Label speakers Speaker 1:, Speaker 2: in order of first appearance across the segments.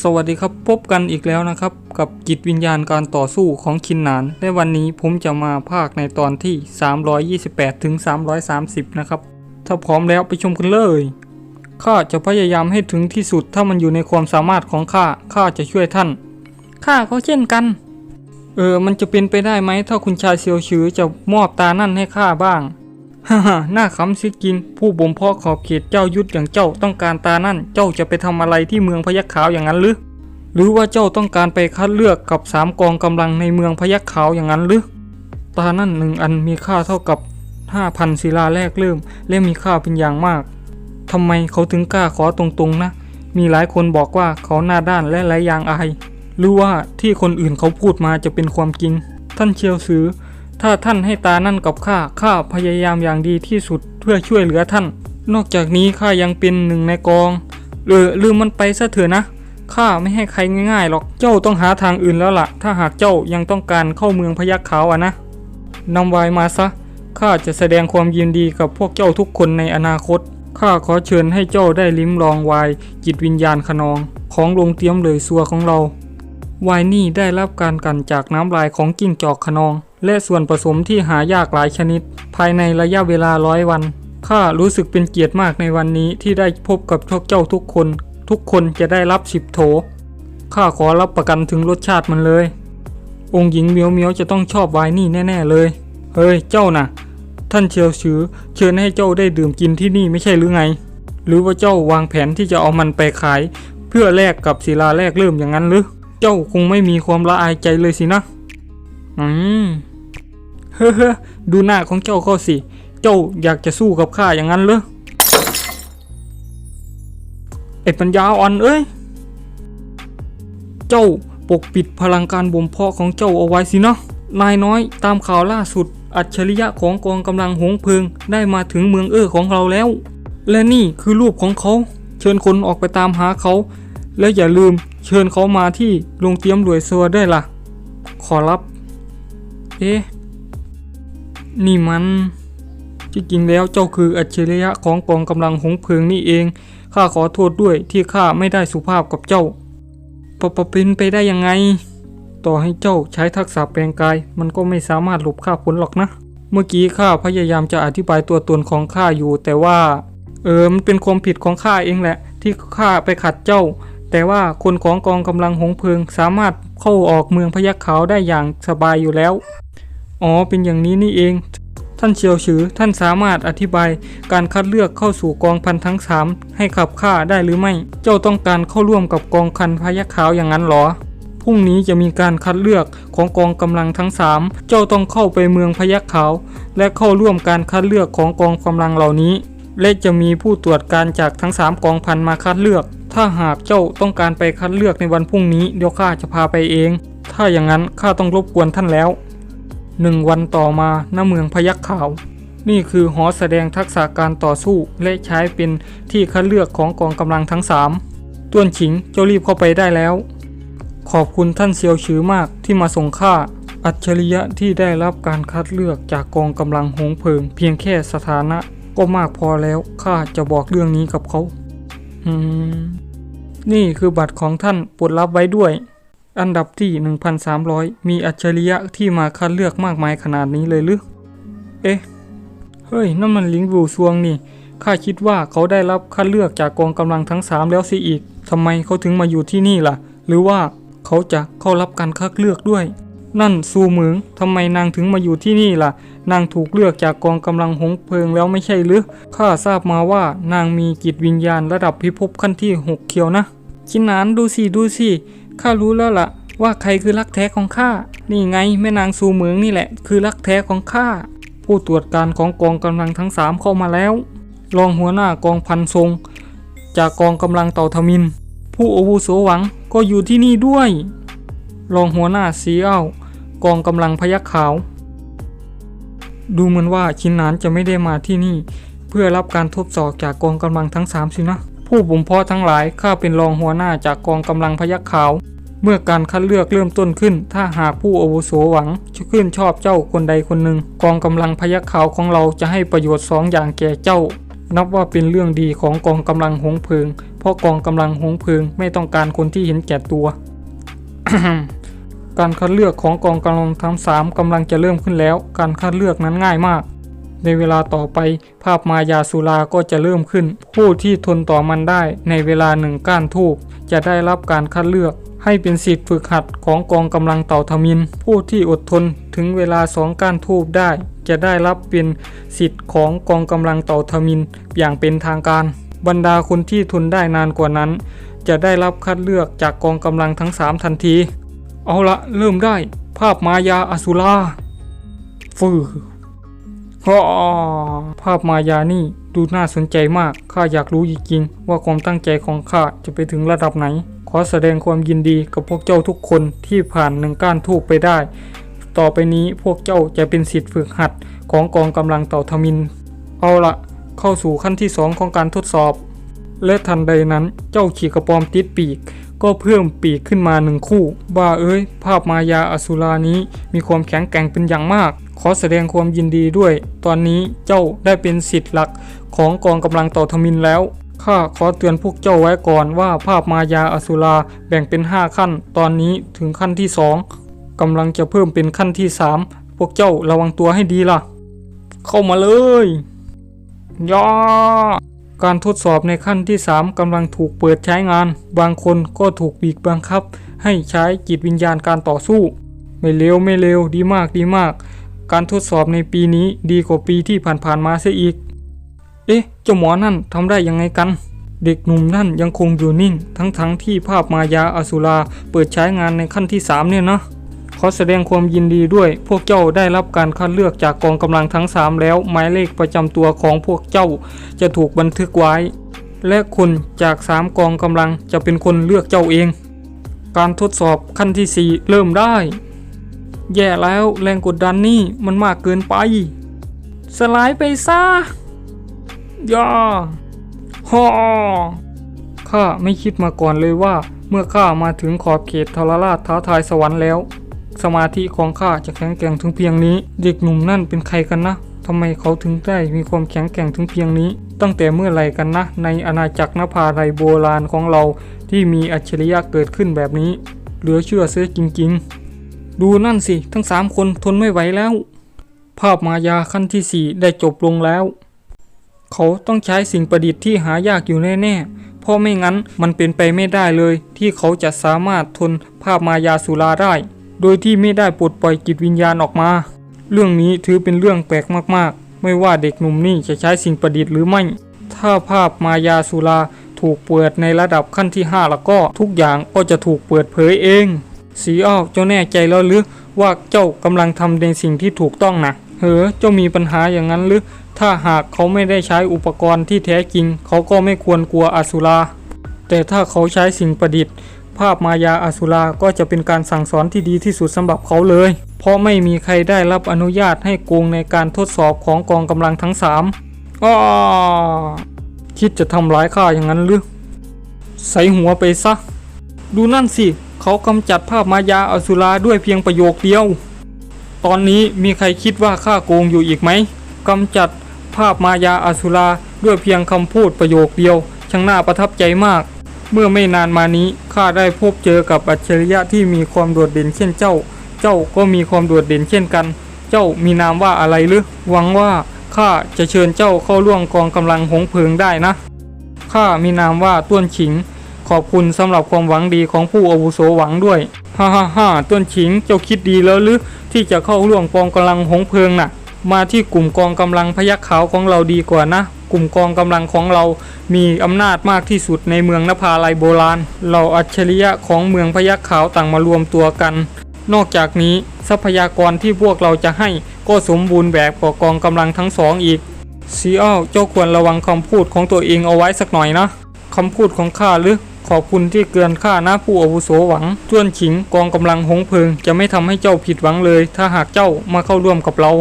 Speaker 1: สวัสดีครับพบกันอีกแล้วนะครับ กับจิตวิญญาณการต่อสู้ของคินนานและวันนี้ผมจะมาภาคในตอนที่ 328ถึง330 นะครับ ถ้าพร้อมแล้วไปชมกันเลยข้าจะพยายามให้ถึงที่สุดถ้ามันอยู่ในความสามารถของข้าข้าจะช่วยท่านข้าก็เช่นกัน เออมันจะเป็นไปได้ไหมถ้าคุณชายเซียวชือจะมอบตานั่นให้ข้าบ้าง ฮ่าฮ่าหน้าขำสิกิน ผู้บ่มเพาะขอบเขตเจ้ายุทธอย่างเจ้าต้องการตานั่น เจ้าจะไปทำอะไรที่เมืองพยัคฆ์ขาวอย่างนั้นหรือ หรือว่าเจ้าต้องการไปคัดเลือกกับสามกองกำลังในเมืองพยัคฆ์ขาวอย่างนั้นหรือ ตานั่นหนึ่งอันมีค่าเท่ากับห้าพันศิลาแรกเริ่ม และมีค่าเป็นอย่างมากทำไมเขาถึงกล้าขอตรงๆนะ มีหลายคนบอกว่าเขาหน้าด้านและไร้ยางอาย หรือว่าที่คนอื่นเขาพูดมาจะเป็นความจริง ท่านเชียวซือ ถ้าท่านให้ตานั่นกับข้า ข้าพยายามอย่างดีที่สุดเพื่อช่วยเหลือท่าน นอกจากนี้ข้ายังเป็นหนึ่งในกอง เออลืมมันไปซะเถอะนะ ข้าไม่ให้ใครง่ายๆหรอก เจ้าต้องหาทางอื่นแล้วล่ะ ถ้าหากเจ้ายังต้องการเข้าเมืองพยัคฆ์ขาวอะนะนำวายมาซะ ข้าจะแสดงความยินดีกับพวกเจ้าทุกคนในอนาคต ข้าขอเชิญให้เจ้าได้ลิ้มลองวายจิตวิญญาณขนอง ของลงเตรียมเลยซัวของเรา ไวน์นี่ได้รับการกันจากน้ำลายของกิ้งจอกขนอง และส่วนผสมที่หายากหลายชนิด ภายในระยะเวลาร้อยวัน ข้ารู้สึกเป็นเกียรติมากในวันนี้ที่ได้พบกับพวกเจ้าทุกคน ทุกคนจะได้รับสิบโถ ข้าขอรับประกันถึงรสชาติมันเลย องค์หญิงเมียวเมียวจะต้องชอบไวน์นี่แน่ๆเลย เฮ้ยเจ้าน่ะ ท่านเชียวชือเชิญให้เจ้าได้ดื่มกินที่นี่ไม่ใช่หรือไง หรือว่าเจ้าวางแผนที่จะเอามันไปขาย เพื่อแลกกับศิลาแรกเริ่มอย่างนั้นหรือ เจ้าคงไม่มีความละอายใจเลยสินะ อืม เฮ้อดูหน้าของเจ้าเขาสิ เจ้าอยากจะสู้กับข้าอย่างนั้นเหรอ ไอ้ปัญญาอ่อนเอ้ย เจ้าปกปิดพลังการบ่มเพาะของเจ้าเอาไว้สินะ นายน้อยตามข่าวล่าสุด อัจฉริยะของกองกำลังหงเพลิงได้มาถึงเมืองเอ้อของเราแล้ว และนี่คือรูปของเขา เชิญคนออกไปตามหาเขา และอย่าลืมเชิญเขามาที่โรงเตรียมรวยซัวด้วยล่ะ ขอรับ เอ๊ะ นี่มัน ที่จริงแล้วเจ้าคืออัจฉริยะของกองกำลังหงเพลิงนี่เอง ข้าขอโทษด้วยที่ข้าไม่ได้สุภาพกับเจ้าปะปะเป็นไปได้ยังไง ต่อให้เจ้าใช้ทักษะแปลงกาย มันก็ไม่สามารถหลบข้าพ้นหรอกนะ เมื่อกี้ข้าพยายามจะอธิบายตัวตนของข้าอยู่ แต่ว่า เออ มันเป็นความผิดของข้าเองแหละ ที่ข้าไปขัดเจ้า แต่ว่าคนของกองกำลังหงเพลิงสามารถเข้าออกเมืองพยัคฆ์ขาวได้อย่างสบายอยู่แล้ว อ๋อ เป็นอย่างนี้นี่เอง ท่านเชียวฉือท่านสามารถอธิบายการคัดเลือกเข้าสู่กองพันทั้งสามให้ขับข้าได้หรือไม่ เจ้าต้องการเข้าร่วมกับกองคันพยัคฆ์ขาวอย่างนั้นหรอ พรุ่งนี้จะมีการคัดเลือกของกองกำลังทั้งสามเจ้าต้องเข้าไปเมืองพยัคฆ์ขาว และเข้าร่วมการคัดเลือกของกองกำลังเหล่านี้ และจะมีผู้ตรวจการจากทั้งสามกองพันมาคัดเลือก ถ้าหากเจ้าต้องการไปคัดเลือกในวันพรุ่งนี้เดี๋ยวข้าจะพาไปเอง ถ้าอย่างนั้นข้าต้องรบกวนท่านแล้วหนึ่งวันต่อมาณเมืองพยัคฆ์ขาว นี่คือหอแสดงทักษะการต่อสู้และใช้เป็นที่คัดเลือกของกองกำลังทั้งสามต้วนฉิงเจ้ารีบเข้าไปได้แล้ว ขอบคุณท่านเซียวชือมากที่มาส่งข้าอัจฉริยะที่ได้รับการคัดเลือกจากกองกำลังหงเพิง เพียงแค่สถานะก็มากพอแล้วข้าจะบอกเรื่องนี้กับเขา อืม นี่คือบัตรของท่านปรดรับไว้ด้วย อันดับที่ 1,300 มีอัจฉริยะที่มาคัดเลือกมากมายขนาดนี้เลยหรือเอ๊ะ เฮ้ยนั่นมันลิงวูซวงนี่ข้าคิดว่าเขาได้รับคัดเลือกจากกองกำลังทั้งสามแล้วสิอีกทำไมเขาถึงมาอยู่ที่นี่ล่ะ หรือว่าเขาจะเข้ารับการคัดเลือกด้วย นั่นซูเหมืองทำไมนางถึงมาอยู่ที่นี่ล่ะ นางถูกเลือกจากกองกำลังหงเพลิงแล้วไม่ใช่หรือข้าทราบมาว่านางมีจิตวิญญาณระดับพิภพขั้นที่หกเคียวนะ ชินนานดูสิดูสิข้ารู้แล้วล่ะ ว่าใครคือรักแท้ของข้า นี่ไงแม่นางซูเหมืองนี่แหละ คือรักแท้ของข้า ผู้ตรวจการของกองกำลังทั้งสามเข้ามาแล้ว รองหัวหน้ากองพันทรง จากกองกำลังเต่าทมิน ผู้อาวุโสหวังก็อยู่ที่นี่ด้วย รองหัวหน้าซีเอ้ากองกำลังพยัคฆ์ขาว ดูเหมือนว่าชินนานจะไม่ได้มาที่นี่ เพื่อรับการทดสอบจากกองกำลังทั้งสามสินะ ผู้บ่มเพาะทั้งหลายข้าเป็นรองหัวหน้าจากกองกำลังพยัคฆ์ขาว เมื่อการคัดเลือกเริ่มต้นขึ้น ถ้าหากผู้อาวุโสหวังจะขึ้นชอบเจ้าคนใดคนหนึ่ง กองกำลังพยัคฆ์ขาวของเราจะให้ประโยชน์สองอย่างแก่เจ้า นับว่าเป็นเรื่องดีของกองกำลังหงเพิง เพราะกองกำลังหงเพิงไม่ต้องการคนที่เห็นแก่ตัว การคัดเลือกของกองกำลังทั้งสามกำลังจะเริ่มขึ้นแล้ว การคัดเลือกนั้นง่ายมาก ในเวลาต่อไป ภาพมายาสุราก็จะเริ่มขึ้น ผู้ที่ทนต่อมันได้ในเวลาหนึ่งก้านทูบจะได้รับการคัดเลือก ให้เป็นสิทธิ์ฝึกหัดของกองกำลังเต่าทมิน ผู้ที่อดทนถึงเวลาสองก้านทูบได้ จะได้รับเป็นสิทธิ์ของกองกำลังเต่าทมิน อย่างเป็นทางการ บรรดาคนที่ทนได้นานกว่านั้น จะได้รับคัดเลือกจากกองกำลังทั้งสามทันที เอาละเริ่มได้ ภาพมายาอสุราฟื อฮ่าภาพมายานี่ดูน่าสนใจมาก ข้าอยากรู้จริงๆว่าความตั้งใจของข้าจะไปถึงระดับไหน ขอแสดงความยินดีกับพวกเจ้าทุกคนที่ผ่านหนึ่งก้านทูบไปได้ ต่อไปนี้พวกเจ้าจะเป็นสิทธิ์ฝึกหัดของกองกำลังเต่าทมิน เอาละเข้าสู่ขั้นที่สองของการทดสอบ และทันใดนั้นเจ้าขี่กระปอมติดปีก ก็เพิ่มปีกขึ้นมาหนึ่งคู่ บ้าเอ้ย ภาพมายาอสุรานี้มีความแข็งแกร่งเป็นอย่างมาก ขอแสดงความยินดีด้วย ตอนนี้เจ้าได้เป็นสิทธิ์หลักของกองกำลังต่อทมินแล้วข้าขอเตือนพวกเจ้าไว้ก่อนว่าภาพมายาอสุราแบ่งเป็น 5 ขั้น ตอนนี้ถึงขั้นที่ 2กำลังจะเพิ่มเป็นขั้นที่ 3 พวกเจ้าระวังตัวให้ดีล่ะ เข้ามาเลยย่าการทดสอบในขั้นที่ 3กำลังถูกเปิดใช้งาน บางคนก็ถูกบีบบังคับ ให้ใช้จิตวิญญาณการต่อสู้ ไม่เลวไม่เลวดีมากดีมาก การทดสอบในปีนี้ดีกว่าปีที่ผ่านๆมาเสียอีก เอ๊ะ เจ้าหมอนั่นทำได้ยังไงกัน เด็กหนุ่มนั่นยังคงอยู่นิ่ง ทั้งๆทที่ภาพมายาอสุราเปิดใช้งานในขั้นที่ 3 เนี่ยนะขอแสดงความยินดีด้วย พวกเจ้าได้รับการคัดเลือกจากกองกำลังทั้ง 3 แล้ว หมายเลขประจำตัวของพวกเจ้าจะถูกบันทึกไว้ และคุณจาก 3 กองกำลังจะเป็นคนเลือกเจ้าเอง การทดสอบขั้นที่ 4 เริ่มได้ แย่แล้วแรงกดดันนี่มันมากเกินไป สลายไปซะย่าฮ่อข้าไม่คิดมาก่อนเลยว่า เมื่อข้ามาถึงขอบเขตทรราชท้าทายสวรรค์แล้ว สมาธิของข้าจะแข็งแกร่งถึงเพียงนี้ เด็กหนุ่มนั่นเป็นใครกันนะทำไมเขาถึงได้มีความแข็งแกร่งถึงเพียงนี้ ตั้งแต่เมื่อไหร่กันนะ ในอาณาจักรนภาไรโบราณของเราที่มีอัจฉริยะเกิดขึ้นแบบนี้ เหลือเชื่อเสียจริง ๆ ดูนั่นสิ ทั้งสามคนทนไม่ไหวแล้ว ภาพมายาขั้นที่สี่ได้จบลงแล้ว เขาต้องใช้สิ่งประดิษฐ์ที่หายากอยู่แน่ๆ เพราะไม่งั้นมันเป็นไปไม่ได้เลย ที่เขาจะสามารถทนภาพมายาสุราได้ โดยที่ไม่ได้ปลดปล่อยจิตวิญญาณออกมา เรื่องนี้ถือเป็นเรื่องแปลกมากๆ ไม่ว่าเด็กหนุ่มนี่จะใช้สิ่งประดิษฐ์หรือไม่ ถ้าภาพมายาสุราถูกเปิดในระดับขั้นที่ 5 แล้วก็ทุกอย่างก็จะถูกเปิดเผยเอง สีอ้าวเจ้าแน่ใจแล้วหรือว่าเจ้ากำลังทำในสิ่งที่ถูกต้องนะเฮ้อเจ้ามีปัญหาอย่างนั้นหรือ ถ้าหากเขาไม่ได้ใช้อุปกรณ์ที่แท้จริง เขาก็ไม่ควรกลัวอสุรา แต่ถ้าเขาใช้สิ่งประดิษฐ์ ภาพมายาอสุราก็จะเป็นการสั่งสอนที่ดีที่สุดสำหรับเขาเลย เพราะไม่มีใครได้รับอนุญาตให้โกงในการทดสอบของกองกำลังทั้งสามอ้อคิดจะทำร้ายข้าอย่างนั้นหรือ ใส่หัวไปซะ ดูนั่นสิ เขากำจัดภาพมายาอสุราด้วยเพียงประโยคเดียว ตอนนี้มีใครคิดว่าข้าโกงอยู่อีกไหมกำจัดภาพมายาอสุราด้วยเพียงคำพูดประโยคเดียว ช่างน่าประทับใจมาก เมื่อไม่นานมานี้ข้าได้พบเจอกับอัจฉริยะที่มีความโดดเด่นเช่นเจ้า เจ้าก็มีความโดดเด่นเช่นกัน เจ้ามีนามว่าอะไรหรือหวังว่าข้าจะเชิญเจ้าเข้าร่วมกองกำลังหงเพิงได้นะข้ามีนามว่าต้วนฉิง ขอบคุณสำหรับความหวังดีของผู้อาวุโสหวังด้วยฮ่าฮ่าฮ่าต้นฉิงเจ้าคิดดีแล้วหรือที่จะเข้าร่วมกองกำลังหงเพลิงน่ะ มาที่กลุ่มกองกำลังพยัคฆ์ขาวของเราดีกว่านะกลุ่มกองกำลังของเรามีอำนาจมากที่สุดในเมืองนภาลัยโบราณ เราอัจฉริยะของเมืองพยัคฆ์ขาวต่างมารวมตัวกัน นอกจากนี้ทรัพยากรที่พวกเราจะให้ก็สมบูรณ์แบบกว่ากองกำลังทั้งสองอีกซีอ้าเจ้าควรระวังคำพูดของตัวเองเอาไว้สักหน่อยนะคำพูดของข้าหรือ ขอบคุณที่เกือนข้านะผู้อาวุโสหวังจ้วนฉิงกองกำลังหงเพิง จะไม่ทำให้เจ้าผิดหวังเลย ถ้าหากเจ้ามาเข้าร่วมกับเรา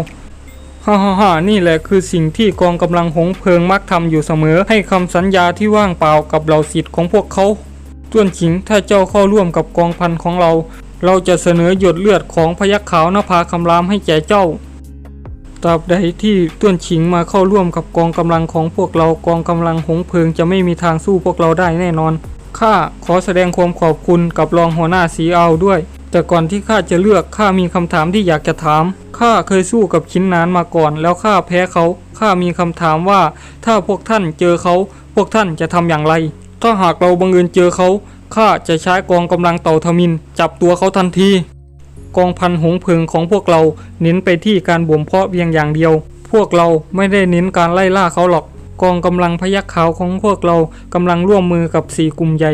Speaker 1: ฮ่าฮ่าฮ่านี่แหละคือสิ่งที่กองกำลังหงเพิงมักทำอยู่เสมอ ให้คำสัญญาที่ว่างเปล่ากับเหล่าศิษย์ของพวกเขาจ้วนฉิงถ้าเจ้าเข้าร่วมกับกองพันของเรา เราจะเสนอหยดเลือดของพยัคฆ์ขาวนภาคำรามให้แก่เจ้าตราบใดที่ต้วนฉิงมาเข้าร่วมกับกองกำลังของพวกเรากองกำลังหงเพิงจะไม่มีทางสู้พวกเราได้แน่นอน ข้าขอแสดงความขอบคุณกับรองหัวหน้าสีเอาด้วย แต่ก่อนที่ข้าจะเลือกข้ามีคำถามที่อยากจะถามข้าเคยสู้กับชิ้นนานมาก่อน แล้วข้าแพ้เขาข้ามีคำถามว่า ถ้าพวกท่านเจอเขาพวกท่านจะทำอย่างไร ถ้าหากเราบังเอิญเจอเขาข้าจะใช้กองกำลังเต่าทมิน จับตัวเขาทันที กองพันหงเพิงของพวกเราเน้นไปที่การบ่มเพาะเพียงอย่างเดียว พวกเราไม่ได้เน้นการไล่ล่าเขาหรอก กองกำลังพยัคฆ์ขาวของพวกเรากำลังร่วมมือกับสี่กลุ่มใหญ่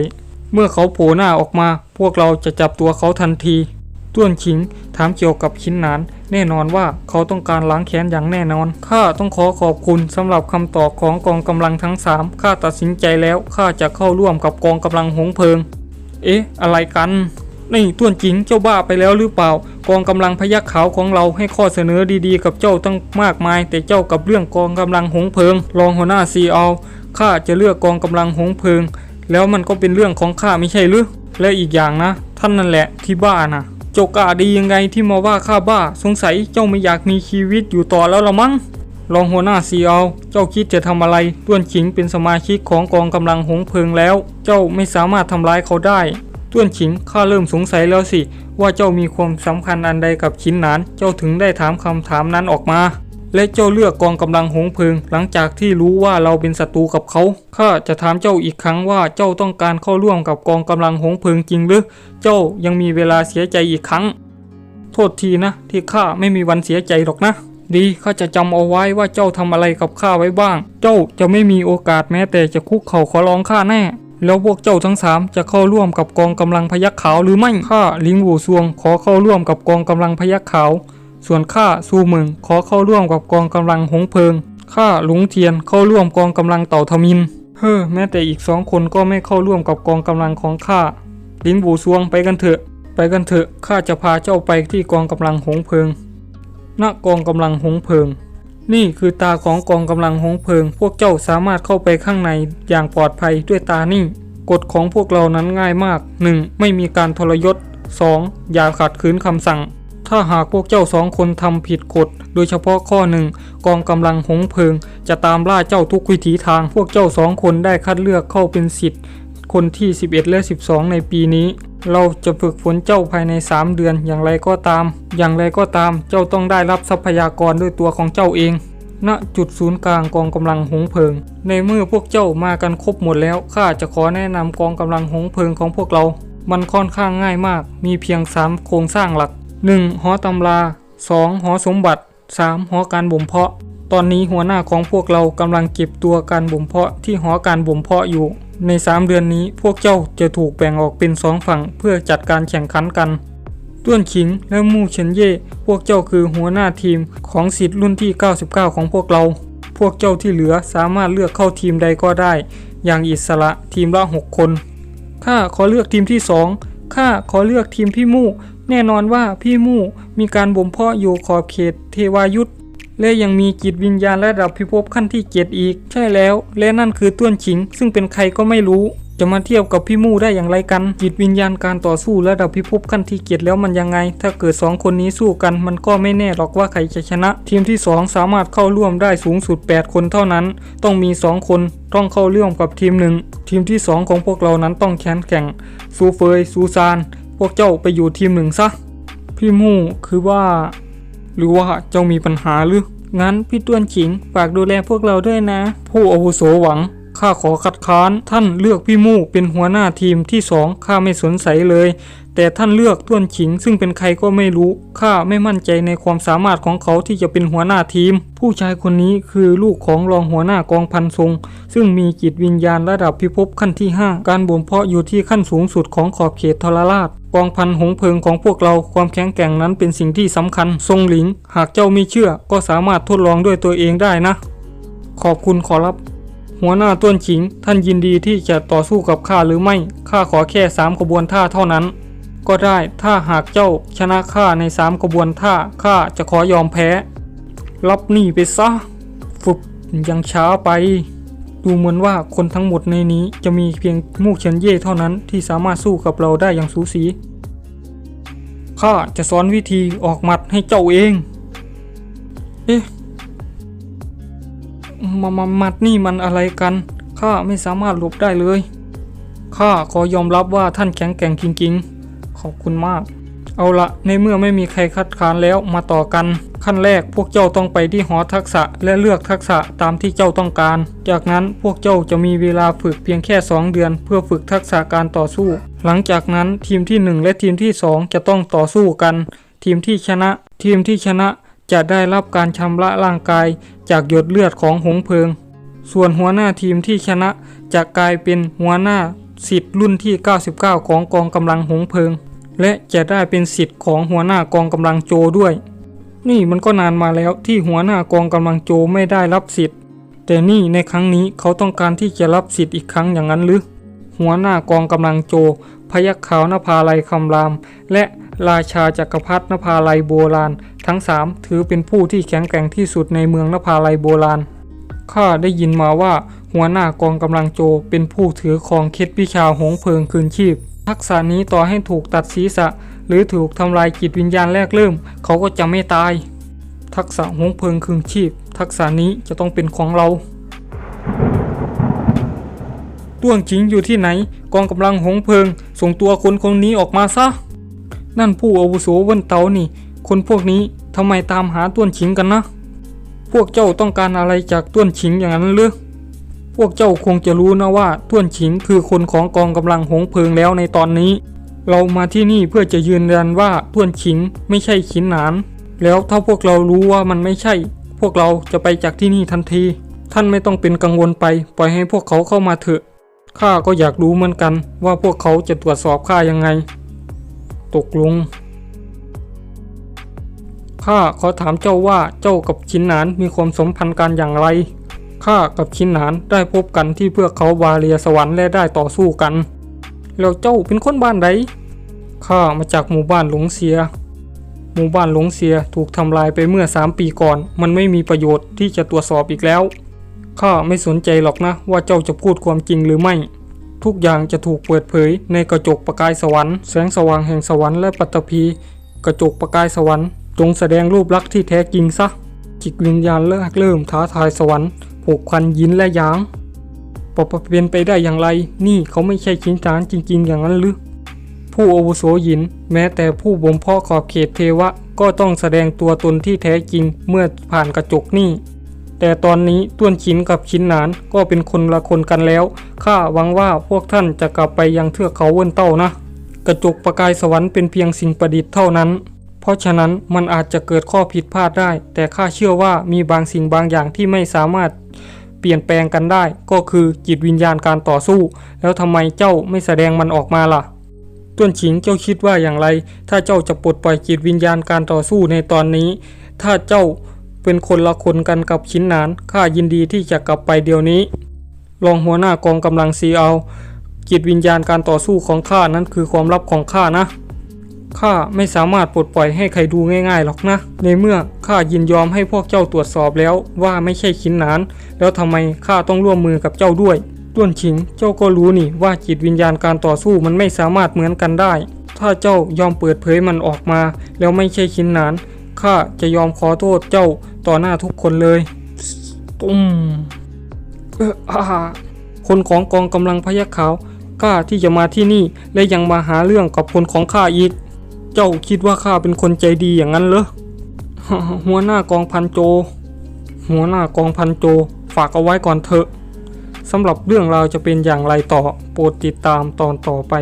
Speaker 1: เมื่อเขาโผล่หน้าออกมา พวกเราจะจับตัวเขาทันที ต้วนขิงถามเกี่ยวกับชินหนาน แน่นอนว่าเขาต้องการล้างแค้นอย่างแน่นอน ข้าต้องขอขอบคุณสำหรับคำตอบของกองกำลังทั้งสามข้าตัดสินใจแล้วข้าจะเข้าร่วมกับกองกำลังหงเพลิง เอ๊ะ อะไรกัน นี่ต้วนจิงเจ้าบ้าไปแล้วหรือเปล่า กองกำลังพยักขาวของเราให้ข้อเสนอดีๆ กับเจ้าตั้งมากมาย แต่เจ้ากับเรื่องกองกำลังหงเพิง รองหัวหน้าซีเอาข้าจะเลือกกองกำลังหงเพิง แล้วมันก็เป็นเรื่องของข้าไม่ใช่หรือและอีกอย่างนะ ท่านนั่นแหละที่บ้านะเจ้ากล้าดียังไงที่มาว่าข้าบ้า สงสัยเจ้าไม่อยากมีชีวิตอยู่ต่อแล้วละมั้งรองหัวหน้าซีเอาเจ้าคิดจะทำอะไรต้วนฉิงเป็นสมาชิกของกองกำลังหงเพิงแล้ว เจ้าไม่สามารถทำร้ายเขาได้ ต้วนฉิงข้าเริ่มสงสัยแล้วสิ ว่าเจ้ามีความสำคัญอันใดกับชินหนาน เจ้าถึงได้ถามคำถามนั้นออกมา และเจ้าเลือกกองกำลังหงเพิง หลังจากที่รู้ว่าเราเป็นศัตรูกับเขาข้าจะถามเจ้าอีกครั้งว่าเจ้าต้องการเข้าร่วมกับกองกำลังหงเพิงจริงหรือเจ้ายังมีเวลาเสียใจอีกครั้ง โทษทีนะ ที่ข้าไม่มีวันเสียใจหรอกนะดีข้าจะจำเอาไว้ว่าเจ้าทำอะไรกับข้าไว้บ้าง เจ้าจะไม่มีโอกาสแม้แต่จะคุกเข่าขอร้องข้าแน่ แล้วพวกเจ้าทั้งสามจะเข้าร่วมกับกองกำลังพยักขาวหรือไม่ข้าลิงหูซวง ขอเข้าร่วมกับกองกำลังพยักขาว ส่วนข้าซูเมิงขอเข้าร่วมกับกองกำลังหงเพิงข้าหลงเทียนเข้าร่วมกองกำลังเต่าทมินเฮ้อแม้แต่อีกสองคนก็ไม่เข้าร่วมกับกองกำลังของข้าลิงบูซวงไปกันเถอะ ไปกันเถอะข้าจะพาเจ้าไปที่กองกำลังหงเพิงณกองกำลังหงเพิง นี่คือตาของกองกำลังหงเพลิง พวกเจ้าสามารถเข้าไปข้างในอย่างปลอดภัยด้วยตานี่ กฎของพวกเรานั้นง่ายมาก 1. ไม่มีการทรยศ 2. อย่าขัดขืนคำสั่ง ถ้าหากพวกเจ้าสองคนทำผิดกฎ โดยเฉพาะข้อหนึ่งกองกำลังหงเพลิง จะตามล่าเจ้าทุกวิถีทาง พวกเจ้าสองคนได้คัดเลือกเข้าเป็นสิทธิ์ คนที่ 11 และ 12 ในปีนี้ เราจะฝึกฝนเจ้าภายใน 3 เดือนอย่างไรก็ตาม อย่างไรก็ตามเจ้าต้องได้รับทรัพยากรด้วยตัวของเจ้าเอง ณจุดศูนย์กลางกองกำลังหงเพลิง ในเมื่อพวกเจ้ามากันครบหมดแล้วข้าจะขอแนะนำกองกำลังหงเพลิงของพวกเรา มันค่อนข้างง่ายมาก มีเพียง 3 โครงสร้างหลัก 1. หอตำรา 2. หอสมบัติ 3. หอการบ่มเพาะตอนนี้หัวหน้าของพวกเรากำลังเก็บตัวการบ่มเพาะที่หอการบ่มเพาะอยู่ ใน3เดือนนี้พวกเจ้าจะถูกแบ่งออกเป็นสองฝั่งเพื่อจัดการแข่งขันกันต้วนขิงและมู่เฉินเย่ พวกเจ้าคือหัวหน้าทีมของสิทธิ์รุ่นที่ 99 ของพวกเรา พวกเจ้าที่เหลือสามารถเลือกเข้าทีมใดก็ได้ อย่างอิสระทีมละ 6 คน ข้าขอเลือกทีมที่สองข้าขอเลือกทีมพี่มู่ แน่นอนว่าพี่มู่มีการบ่มเพาะอยู่ขอบเขตเทวายุทธ และยังมีจิตวิญญาณระดับพิภพขั้นที่เจ็ดอีก ใช่แล้ว และนั่นคือต้วนฉิง ซึ่งเป็นใครก็ไม่รู้ จะมาเทียบกับพี่มู่ได้อย่างไรกัน จิตวิญญาณการต่อสู้ระดับพิภพขั้นที่เจ็ดแล้วมันยังไง ถ้าเกิดสองคนนี้สู้กันมันก็ไม่แน่หรอกว่าใครจะชนะ ทีมที่สองสามารถเข้าร่วมได้สูงสุด 8 คนเท่านั้น ต้องมี 2 คนต้องเข้าร่วมกับทีมหนึ่งทีมที่สองของพวกเรานั้นต้องแข่งแข่งซูเฟยซูซาน พวกเจ้าไปอยู่ทีมหนึ่งซะพี่มู่คือว่า หรือว่าเจ้ามีปัญหาหรือ งั้นพี่ต้วนฉิงฝากดูแลพวกเราด้วยนะ ผู้อาวุโสหวังข้าขอคัดค้านท่านเลือกพี่มู่เป็นหัวหน้าทีมที่สองข้าไม่สนใจเลย แต่ท่านเลือกต้วนฉิงซึ่งเป็นใครก็ไม่รู้ข้าไม่มั่นใจในความสามารถของเขาที่จะเป็นหัวหน้าทีม ผู้ชายคนนี้คือลูกของรองหัวหน้ากองพันทรง ซึ่งมีจิตวิญญาณระดับพิภพขั้นที่ 5 การบ่มเพาะอยู่ที่ขั้นสูงสุดของขอบเขตทรราช กองพันหงเพลิงของพวกเราความแข็งแกร่งนั้นเป็นสิ่งที่สำคัญ ทรงหลิง หากเจ้าไม่เชื่อก็สามารถทดลองด้วยตัวเองได้นะ ขอบคุณขอรับ หัวหน้าต้วนฉิง ท่านยินดีที่จะต่อสู้กับข้าหรือไม่ ข้าขอแค่สามกระบวนท่าเท่านั้น ก็ได้ ถ้าหากเจ้าชนะข้าในสามกระบวนท่า ข้าจะขอยอมแพ้ รับหนี่ไปซะ ฝึกยังช้าไป ดูเหมือนว่าคนทั้งหมดในนี้จะมีเพียงมู่เฉินเย่เท่านั้นที่สามารถสู้กับเราได้อย่างสูสีข้าจะสอนวิธีออกหมัดให้เจ้าเอง เอ๊ะมามามัดนี่มันอะไรกันข้าไม่สามารถหลบได้เลยข้าขอยอมรับว่าท่านแข็งแกร่งจริงๆ ขอบคุณมาก เอาละในเมื่อไม่มีใครคัดค้านแล้วมาต่อกัน ขั้นแรกพวกเจ้าต้องไปที่หอทักษะและเลือกทักษะตามที่เจ้าต้องการ จากนั้นพวกเจ้าจะมีเวลาฝึกเพียงแค่ 2 เดือน เพื่อฝึกทักษะการต่อสู้ หลังจากนั้นทีมที่ 1 และทีมที่ 2 จะต้องต่อสู้กัน ทีมที่ชนะ ทีมที่ชนะจะได้รับการชำระร่างกาย จากหยดเลือดของหงเพลิง ส่วนหัวหน้าทีมที่ชนะจะกลายเป็นหัวหน้าสิทธิ์รุ่นที่ 99 ของกองกำลังหงเพลิง และจะได้เป็นสิทธิ์ของหัวหน้ากองกำลังโจด้วย นี่มันก็นานมาแล้วที่หัวหน้ากองกำลังโจไม่ได้รับสิทธิ์ แต่นี่ในครั้งนี้เขาต้องการที่จะรับสิทธิ์อีกครั้งอย่างนั้นหรือหัวหน้ากองกำลังโจ พยัคฆ์ขาวนภาลัยคำราม และราชาจักรพรรดินภาลัยโบราณ ทั้งสามถือเป็นผู้ที่แข็งแกร่งที่สุดในเมืองนภาลัยโบราณข้าได้ยินมาว่าหัวหน้ากองกำลังโจเป็นผู้ถือครองเคล็ดวิชาหงเพลิงคืนชีพ ทักษะนี้ต่อให้ถูกตัดศีรษะ หรือถูกทำลายจิตวิญญาณแรกเริ่ม เขาก็จะไม่ตาย ทักษะหงเพลิงคืนชีพ ทักษะนี้จะต้องเป็นของเราต้วงจิงอยู่ที่ไหน กองกำลังหงเพลิง ส่งตัวคนคนนี้ออกมาซะ นั่นผู้อาวุโสเวันเตานี่ คนพวกนี้ทำไมตามหาต้วนฉิงกันนะ พวกเจ้าต้องการอะไรจากต้วนฉิงอย่างนั้นหรือ พวกเจ้าคงจะรู้นะว่าต้วนฉิงคือคนของกองกำลังหงเพลิงแล้วในตอนนี้ เรามาที่นี่เพื่อจะยืนยันว่าต้วนฉิงไม่ใช่ขินหนาน แล้วถ้าพวกเรารู้ว่ามันไม่ใช่ พวกเราจะไปจากที่นี่ทันที ท่านไม่ต้องเป็นกังวลไป ปล่อยให้พวกเขาเข้ามาเถอะข้าก็อยากรู้เหมือนกันว่าพวกเขาจะตรวจสอบข้ายังไง ตกลงข้าขอถามเจ้าว่าเจ้ากับชินหนานมีความสัมพันธ์กันอย่างไร ข้ากับชินหนานได้พบกันที่เพื่อเขาวาเลียสวรรค์และได้ต่อสู้กัน แล้วเจ้าเป็นคนบ้านใดข้ามาจากหมู่บ้านหลงเสีย หมู่บ้านหลงเสียถูกทำลายไปเมื่อสามปีก่อน มันไม่มีประโยชน์ที่จะตรวจสอบอีกแล้วข้าไม่สนใจหรอกนะ ว่าเจ้าจะพูดความจริงหรือไม่ ทุกอย่างจะถูกเปิดเผยในกระจกประกายสวรรค์แสงสว่างแห่งสวรรค์และปัตตภีกระจกประกายสวรรค์จงแสดงรูปลักษณ์ที่แท้จริงซะจิตวิญญาณเลิกเริ่มท้าทายสวรรค์ ผูกพันยินและหยางปะปะเป็นไปได้อย่างไร นี่เขาไม่ใช่ชินจานจริง ๆ อย่างนั้นหรือผู้อาวุโสหยิน แม้แต่ผู้บ่มเพาะขอบเขตเทวะ ก็ต้องแสดงตัวตนที่แท้จริงเมื่อผ่านกระจกนี่ แต่ตอนนี้ต้วนชินกับชินหนานก็เป็นคนละคนกันแล้ว ข้าหวังว่าพวกท่านจะกลับไปยังเทือกเขาเวินเต้านะ กระจกประกายสวรรค์เป็นเพียงสิ่งประดิษฐ์เท่านั้น เพราะฉะนั้นมันอาจจะเกิดข้อผิดพลาดได้ แต่ข้าเชื่อว่ามีบางสิ่งบางอย่างที่ไม่สามารถเปลี่ยนแปลงกันได้ ก็คือจิตวิญญาณการต่อสู้ แล้วทำไมเจ้าไม่แสดงมันออกมาล่ะต้วนฉิงเจ้าคิดว่าอย่างไร ถ้าเจ้าจะปลดปล่อยจิตวิญญาณการต่อสู้ในตอนนี้ ถ้าเจ้าเป็นคนละคนกันกับชิ้นหนานข้ายินดีที่จะกลับไปเดี๋ยวนี้รองหัวหน้ากองกำลังซีเอาจิตวิญญาณการต่อสู้ของข้านั้นคือความลับของข้านะ ข้าไม่สามารถปลดปล่อยให้ใครดูง่ายๆหรอกนะ ในเมื่อข้ายินยอมให้พวกเจ้าตรวจสอบแล้วว่าไม่ใช่ขินนาน แล้วทำไมข้าต้องร่วมมือกับเจ้าด้วยต้วนชิง เจ้าก็รู้นี่ว่าจิตวิญญาณการต่อสู้มันไม่สามารถเหมือนกันได้ ถ้าเจ้ายอมเปิดเผยมันออกมา แล้วไม่ใช่ขินนานข้าจะยอมขอโทษเจ้าต่อหน้าทุกคนเลยตุ้มเอออาคนของกองกำลังพยัคฆ์ขาวกล้าที่จะมาที่นี่และยังมาหาเรื่องกับคนของข้าอีก เจ้าคิดว่าข้าเป็นคนใจดีอย่างนั้นเหรอ หัวหน้ากองพันโจ หัวหน้ากองพันโจ ฝากเอาไว้ก่อนเถอะสำหรับเรื่องราวจะเป็นอย่างไรต่อ โปรดติดตามตอนต่อไป